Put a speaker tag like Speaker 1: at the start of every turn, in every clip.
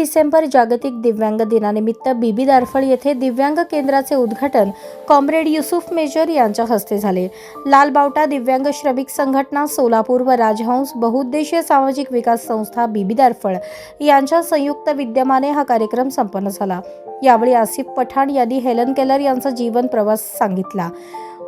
Speaker 1: डिसेंबर जागतिक दिव्यांग दिनानिमित्त बीबी दारफळ येथे दिव्यांग केंद्राचे उद्घाटन कॉम्रेड युसुफ मेजर यांच्या हस्ते झाले. लाल बावटा दिव्यांग श्रमिक संघटना सोलापूर व राजहंस बहुउद्देशीय सामाजिक विकास संस्था बीबी दारफळ यांच्या संयुक्त विद्यमाने हा कार्यक्रम संपन्न झाला. यावेळी आसिफ पठाण यांनी हेलन केलर यांचा जीवन प्रवास सांगितला.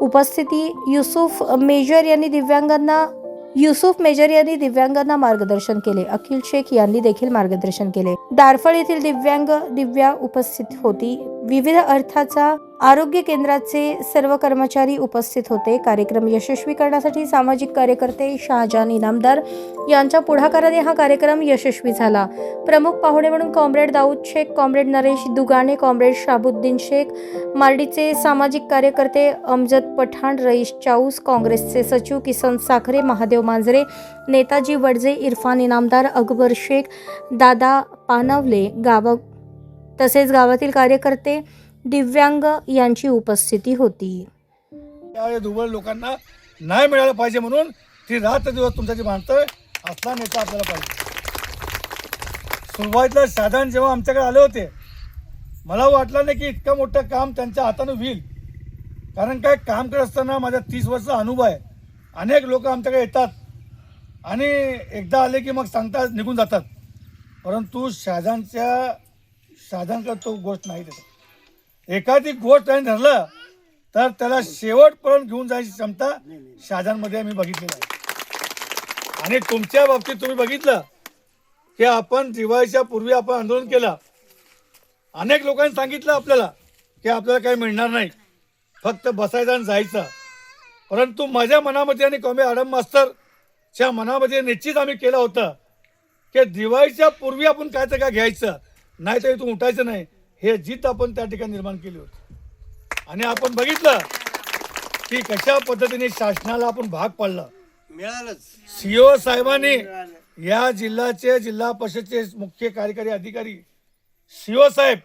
Speaker 1: उपस्थिती युसुफ मेजर यांनी दिव्यांगांना युसुफ मेजर यांनी दिव्यांगांना मार्गदर्शन केले. अखिल शेख यांनी देखील मार्गदर्शन केले. दारफळ येथील दिव्यांग दिव्या उपस्थित होती. विविध अर्थाचा आरोग्य केंद्राचे सर्व कर्मचारी उपस्थित होते. कार्यक्रम यशस्वी करण्यासाठी सामाजिक कार्यकर्ते शहाजान इनामदार यांच्या पुढाकाराने हा कार्यक्रम यशस्वी झाला. प्रमुख पाहुणे म्हणून comrade Dawood Shaikh comrade Naresh Dugane comrade Shabuddin Shaikh मार्डीचे सामाजिक कार्यकर्ते अमजद पठाण रईस चाऊस काँग्रेसचे सचिव किसन साखरे महादेव मांजरे नेताजी वडजे इरफान इनामदार अकबर शेख दादा पानवले गावक तसेच गावातील कार्यकर्ते दिव्यांग यांची उपस्थिती होती.
Speaker 2: त्यावेळी दुर्बल लोकांना नाही मिळालं पाहिजे म्हणून ती रात्र दिवस तुमचा जे मानतोय असला नेता आपल्याला पाहिजे. सुरुवातीला साधारण जेव्हा आमच्याकडे आले होते मला वाटलं नाही की इतकं मोठं काम त्यांच्या हातानं होईल. कारण काय काम करत असताना माझा तीस वर्षाचा अनुभव आहे. अनेक लोक आमच्याकडे येतात आणि एकदा आले की मग सांगतात निघून जातात. परंतु साधन शहाजानकडे तो गोष्ट नाही त्याचा. एखादी गोष्ट त्याने धरलं तर त्याला शेवटपर्यंत घेऊन जायची क्षमता शहाजानमध्ये आम्ही बघितलेली आहे आणि तुमच्या बाबतीत तुम्ही बघितलं की आपण दिवाळीच्या पूर्वी आपण आंदोलन केलं. अनेक लोकांनी सांगितलं आपल्याला की आपल्याला काही मिळणार नाही. फक्त बसायचं आणि जायचं. परंतु माझ्या मनामध्ये आणि कॉमे आडम मास्तरच्या मनामध्ये निश्चित आम्ही केलं होतं की दिवाळीच्या पूर्वी आपण काय तर काय घ्यायचं. नाही तर इथून उठायचं नाही. हे जित आपण त्या ठिकाणी निर्माण केली होती. आणि आपण बघितलं की कशा पद्धतीने शासनाला आपण भाग पाडला.
Speaker 3: मिळालंच.
Speaker 2: सीओ साहेबांनी या जिल्ह्याचे जिल्हा परिषदचे मुख्य कार्यकारी अधिकारी सीओ साहेब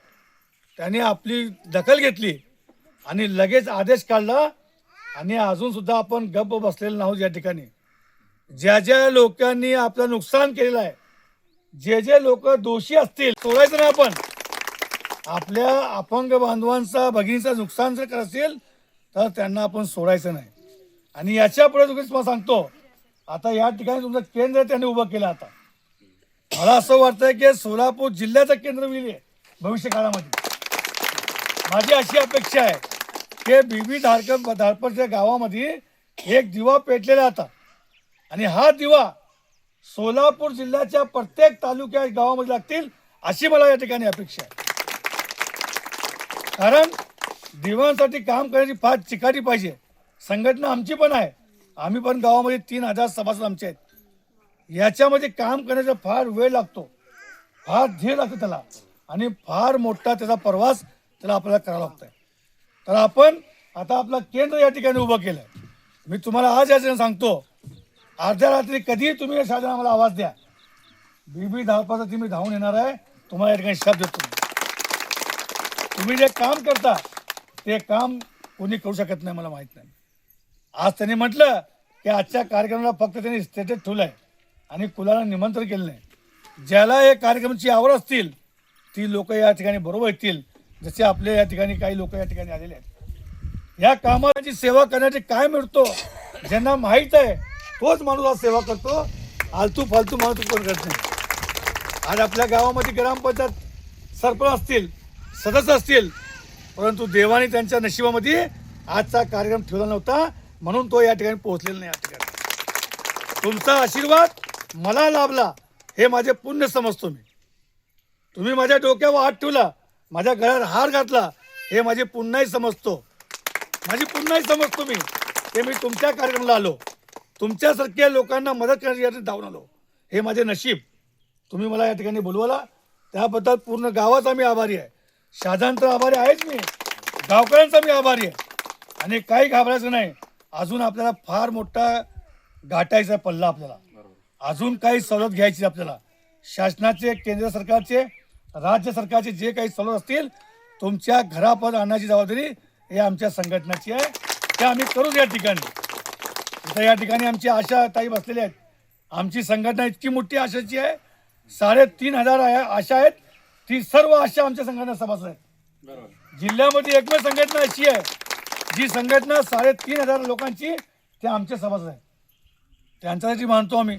Speaker 2: त्यांनी आपली दखल घेतली आणि लगेच आदेश काढला आणि अजून सुद्धा आपण गप्प बसलेलो नाहोत या ठिकाणी. ज्या ज्या लोकांनी आपलं नुकसान केलेलं आहे जे जे लोक दोषी असतील सोडायचं नाही आपण. आपल्या अपंग बांधवांचा भगिनीचा नुकसान जर करत असेल तर त्यांना आपण सोडायचं नाही. आणि याच्यापुढे तुम्हाला सांगतो आता या ठिकाणी तुमचं केंद्र त्यांनी उभं केलं आता. मला असं वाटतंय की सोलापूर जिल्ह्याचं केंद्र होईल भविष्य काळामध्ये. माझी अशी अपेक्षा आहे की बीबी धारक धारपडच्या गावामध्ये एक दिवा पेटलेला आता आणि हा दिवा सोलापूर जिल्ह्याच्या प्रत्येक तालुक्या गावामध्ये लागतील अशी मला या ठिकाणी अपेक्षा आहे. कारण दिवांसाठी काम करण्याची फार चिकाटी पाहिजे. संघटना आमची पण आहे. आम्ही पण गावामध्ये तीन हजार सभासद आमचे आहेत. याच्यामध्ये काम करण्याचा फार वेळ लागतो. फार धीर लागतो त्याला. आणि फार मोठा त्याचा प्रवास त्याला आपल्याला करावा लागतोय. तर आपण आता आपलं केंद्र या ठिकाणी उभं केलं आहे मी तुम्हाला आज याच्यानं सांगतो अर्ध्या रात्री कधीही तुम्ही या शाळेला आम्हाला आवाज द्या. बीबी धावपाचा मी धावून येणार आहे. तुम्हाला या ठिकाणी शब्द देतो. तुम्ही जे काम करता ते काम कोणी करू शकत नाही मला माहीत नाही. आज त्यांनी म्हटलं की आजच्या कार्यक्रमाला फक्त त्यांनी स्टेटस ठेवलं आहे आणि कुलाला निमंत्रण केलं नाही. ज्याला या कार्यक्रमाची आवड असतील ती लोक या ठिकाणी बरोबर येतील. जसे आपले या ठिकाणी काही लोक या ठिकाणी आलेले आहेत. या कामाची सेवा करण्याची काय मिळतो ज्यांना माहीत आहे तोच माणूस आज सेवा करतो. आलतू फालतू माणूस कोण करत नाही. आज आपल्या गावामध्ये ग्रामपंचायत सरपंच असतील सदस्य असतील परंतु देवाने त्यांच्या नशिबामध्ये आजचा कार्यक्रम ठेवला नव्हता म्हणून तो या ठिकाणी पोहोचलेला नाही या ठिकाणी. तुमचा आशीर्वाद मला लाभला हे माझे पुण्य समजतो मी. तुम्ही माझ्या डोक्यावर हात ठेवला माझ्या गळ्यात हार घातला हे माझे पुन्हाही समजतो. माझी पुन्हाही समजतो मी. ते मी तुमच्या कार्यक्रमाला आलो. तुमच्यासारख्या लोकांना मदत करण्यासाठी धावून आलो. हे माझे नशीब. तुम्ही मला या ठिकाणी बोलवला. त्याबद्दल पूर्ण गावाचा मी आभारी आहे. शहाजांचा आभारी आहेच मी. गावकऱ्यांचा मी आभारी आहे. आणि काही घाबरायचं नाही. अजून आपल्याला फार मोठा गाठायचा पल्ला आपल्याला. अजून काही सवलत घ्यायची आपल्याला. शासनाचे केंद्र सरकारचे राज्य सरकारचे जे काही सवलत असतील तुमच्या घरापर्यंत आणण्याची जबाबदारी हे आमच्या संघटनाची आहे. ते आम्ही करूच या ठिकाणी. इथं या ठिकाणी आमची आशा ताई बसलेल्या आहेत. आमची संघटना इतकी मोठी आशाची आहे. साडेतीन हजार आहे आशा आहेत. ती सर्व अशा आमच्या संघटना सभासद आहेत. जिल्ह्यामध्ये एकमेव संघटना अशी आहे जी संघटना साडेतीन हजार लोकांची ते आमचे सभासद आहेत. त्यांच्यासाठी मानतो आम्ही.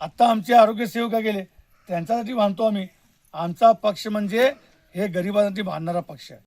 Speaker 2: आत्ता आमचे आरोग्य सेविका गेले. त्यांच्यासाठी मानतो आम्ही. आमचा पक्ष म्हणजे हे गरिबांसाठी भांडणारा पक्ष आहे.